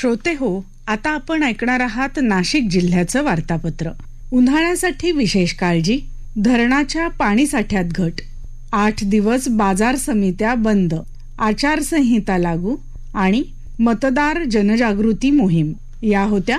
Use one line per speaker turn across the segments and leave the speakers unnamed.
श्रोते हो आता आपण ऐकणार आहात नाशिक जिल्ह्याचं वार्तापत्र. उन्हाळ्यासाठी विशेष काळजी धरणाच्या पाणीसाठ्यात घट. आठ दिवस बाजार समित्या बंद आचारसंहिता लागू आणि मतदार जनजागृती मोहीम. या होत्या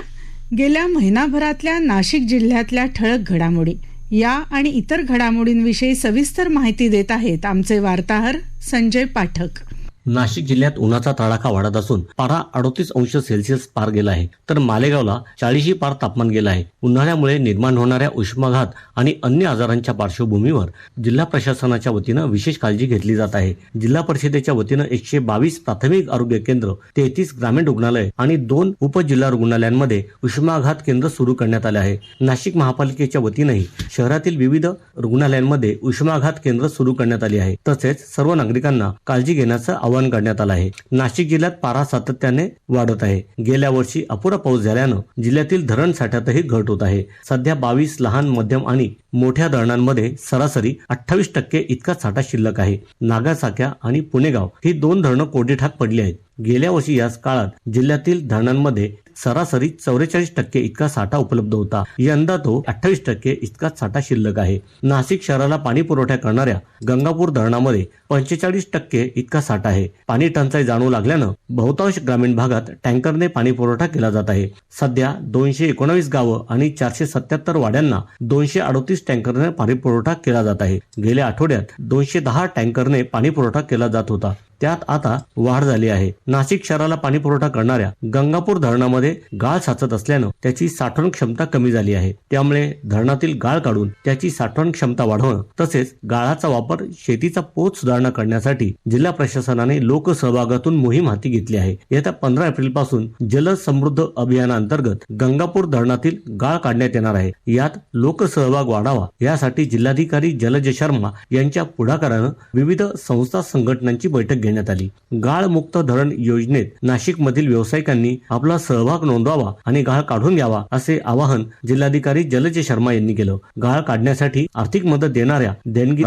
गेल्या महिनाभरातल्या नाशिक जिल्ह्यातल्या ठळक घडामोडी. या आणि इतर घडामोडींविषयी सविस्तर माहिती देत आहेत आमचे वार्ताहर संजय पाठक.
नाशिक जिल्ह्यात उन्हाचा तडाखा वाढत असून पारा अडोतीस अंश सेल्सिअस पार गेला आहे. तर मालेगावला चाळीशी पार तापमान गेलं आहे. उन्हाळ्यामुळे निर्माण होणाऱ्या उष्माघात आणि अन्य आजारांच्या पार्श्वभूमीवर जिल्हा प्रशासनाच्या वतीनं विशेष काळजी घेतली जात आहे. जिल्हा परिषदेच्या वतीनं एकशे बावीस प्राथमिक आरोग्य केंद्र तेहतीस ग्रामीण रुग्णालय आणि दोन उपजिल्हा रुग्णालयांमध्ये उष्माघात केंद्र सुरू करण्यात आले आहे. नाशिक महापालिकेच्या वतीनंही शहरातील विविध रुग्णालयांमध्ये उष्माघात केंद्र सुरू करण्यात आली आहे. तसेच सर्व नागरिकांना काळजी घेण्याचं आवाहन करण्यात आलं आहे. नाशिक जिल्ह्यात पारा सातत्याने वाढत आहे. गेल्या वर्षी अपुरा पाऊस झाल्यानं जिल्ह्यातील धरण साठ्यातही घट होत आहे. सध्या बावीस लहान मध्यम आणि मोठ्या धरणांमध्ये सरासरी अठ्ठावीस टक्के इतका साठा शिल्लक आहे. नागासाक्या आणि पुणेगाव ही दोन धरणं कोरडीठाक पडली आहेत. गेल्या वर्षी याच काळात जिल्ह्यातील धरणांमध्ये सरासरी चौवेचाळीस टक्के इतका साठा उपलब्ध होता. यंदा तो अठ्ठावीस टक्के इतका साठा शिल्लक आहे. नाशिक शहराला पाणी पुरवठा करणाऱ्या गंगापूर धरणामध्ये पंचेचाळीस टक्के इतका साठा आहे. पाणी टंचाई जाणू लागल्यानं बहुतांश ग्रामीण भागात टँकरने पाणी पुरवठा केला जात आहे. सध्या दोनशे एकोणावीस गावं आणि चारशे सत्याहत्तर वाड्यांना दोनशे अडोतीस टँकरने पाणी पुरवठा केला जात आहे. गेल्या आठवड्यात दोनशे दहा टँकरने पाणी पुरवठा केला जात होता. त्यात आता वाढ झाली आहे. नाशिक शहराला पाणी पुरवठा करणाऱ्या गंगापूर धरणामध्ये गाळ साचत असल्यानं त्याची साठवण क्षमता कमी झाली आहे. त्यामुळे धरणातील गाळ काढून त्याची साठवण क्षमता वाढवणं तसेच गाळाचा वापर शेतीचा पोत सुधारणा करण्यासाठी जिल्हा प्रशासनाने लोकसहभागातून मोहीम हाती घेतली आहे. येत्या पंधरा एप्रिलपासून जल समृद्ध अभियानांतर्गत गंगापूर धरणातील गाळ काढण्यात येणार आहे. यात लोकसहभाग वाढावा यासाठी जिल्हाधिकारी जलज शर्मा यांच्या पुढाकारानं विविध संस्था संघटनांची बैठक घेण्यात आली. गाळ मुक्त धरण योजनेत नाशिक मधील व्यावसायिकांनी आपला सहभाग नोंदवावा आणि गाळ काढून घ्यावा असे आवाहन जिल्हाधिकारी जलज शर्मा यांनी केलं. गाळ काढण्यासाठी आर्थिक मदत देणाऱ्या देणगी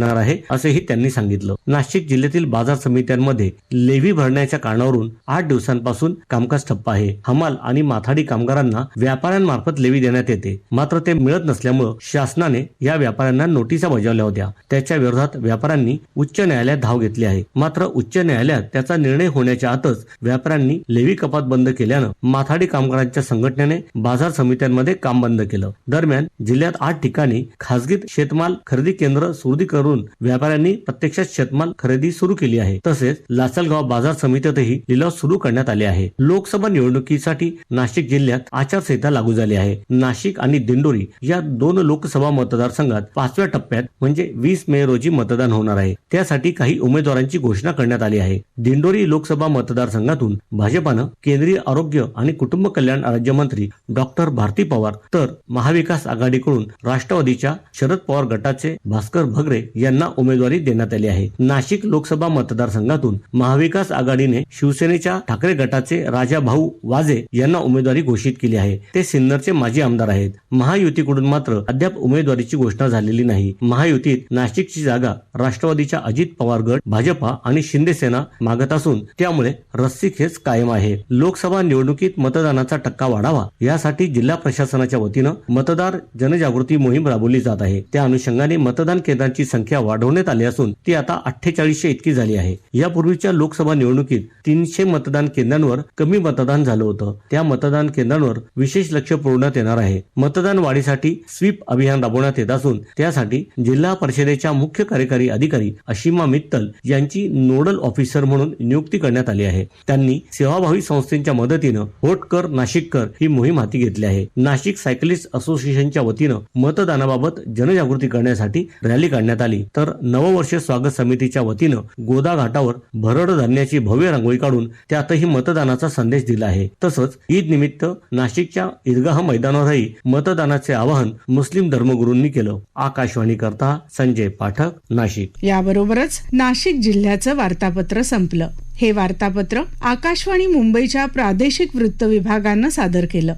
येणार आहे असेही त्यांनी सांगितलं. नाशिक जिल्ह्यातील बाजार समित्यांमध्ये लेव्ही भरण्याच्या कारणावरून आठ दिवसांपासून कामकाज ठप्प आहे. हमाल आणि माथाडी कामगारांना व्यापाऱ्यांमार्फत लेवी देण्यात येते. मात्र ते मिळत नसल्यामुळं शासनाने या व्यापाऱ्यांना नोटिसा बजावल्या होत्या. त्याच्या विरोधात व्यापाऱ्यांनी उच्च न्यायालयात धाव घेतली आहे. मात्र उच्च न्यायालयात त्याचा निर्णय होण्याच्या आतच व्यापाऱ्यांनी लेवी कपात बंद केल्यानं माथाडी कामगारांच्या संघटनेने बाजार समित्यांमध्ये काम बंद केलं. दरम्यान जिल्ह्यात आठ ठिकाणी खासगी शेतमाल खरेदी केंद्र सुरू करून व्यापाऱ्यांनी प्रत्यक्षात शेतमाल खरेदी सुरू केली आहे. तसेच लासलगाव बाजार समितीतही लिलाव सुरू करण्यात आले आहे. लोकसभा निवडणुकीसाठी नाशिक जिल्ह्यात आचारसंहिता लागू झाली आहे. नाशिक आणि दिंडोरी या दोन लोकसभा मतदारसंघात पाचव्या टप्प्यात म्हणजे वीस मे रोजी मतदान होणार आहे. त्यासाठी काही उमेदवारांची घोषणा करण्यात आली आहे. दिंडोरी लोकसभा मतदारसंघातून भाजपानं केंद्रीय आरोग्य आणि कुटुंब कल्याण राज्यमंत्री डॉक्टर भारती पवार तर महाविकास आघाडीकडून राष्ट्रवादीच्या शरद पवार गटाचे भास्कर भगरे यांना उमेदवारी देण्यात आली आहे. नाशिक लोकसभा मतदारसंघातून महाविकास आघाडीने शिवसेनेच्या ठाकरे गटाचे राजा भाऊ वाजे यांना उमेदवारी घोषित केली आहे. ते सिन्नरचे माजी आमदार आहेत. महायुतीकडून मात्र अद्याप उमेदवारीची घोषणा झालेली नाही. महायुतीत नाशिकची जागा राष्ट्रवादीच्या अजित पवार गट भाजपा आणि शिंदे सेना मागत असून त्यामुळे रस्सीखेच कायम आहे. लोकसभा निवडणुकीत मतदानाचा टक्का वाढावा यासाठी जिल्हा प्रशासनाच्या वतीनं मतदार जनजागृती मोहीम राबवली जात आहे. त्या अनुषंगाने मतदान केंद्रांची संख्या वाढवण्यात आली असून ती आता अठ्ठेचाळीसशे इतकी झाली आहे. यापूर्वीच्या लोकसभा निवडणुकीत तीनशे मतदान केंद्रांवर कमी मतदान झालं होतं. त्या मतदान केंद्रांवर विशेष लक्ष पुरवण्यात येणार आहे. मतदान वाढीसाठी स्वीप अभियान राबवण्यात येत असून त्यासाठी जिल्हा परिषदेच्या मुख्य कार्यकारी अधिकारी अशिमा मित्तल यांची नोडल ऑफिसर म्हणून नियुक्ती करण्यात आली आहे. त्यांनी सेवाभावी संस्थेच्या मदतीनं होटकर कर नाशिक कर ही मोहीम हाती घेतली आहे. नाशिक सायकलिस्ट असोसिएशनच्या वतीनं मतदानाबाबत जनजागृती करण्यासाठी रॅली काढण्यात आली. तर नववर्ष स्वागत समितीच्या वतीनं गोदा घाटावर भरड धान्याची भव्य रांगोळी काढून त्यातही मतदानाचा संदेश दिला आहे. तसंच ईद निमित्त नाशिकच्या ईदगाह मैदानावरही मतदानाचे आवाहन मुस्लिम धर्मगुरूंनी केलं. आकाशवाणी करता संजय पाठक नाशिक.
याबरोबरच नाशिक जिल्ह्याचं वार्तापत्र संपलं. हे वार्तापत्र आकाशवाणी मुंबईच्या प्रादेशिक वृत्त विभागानं सादर केलं.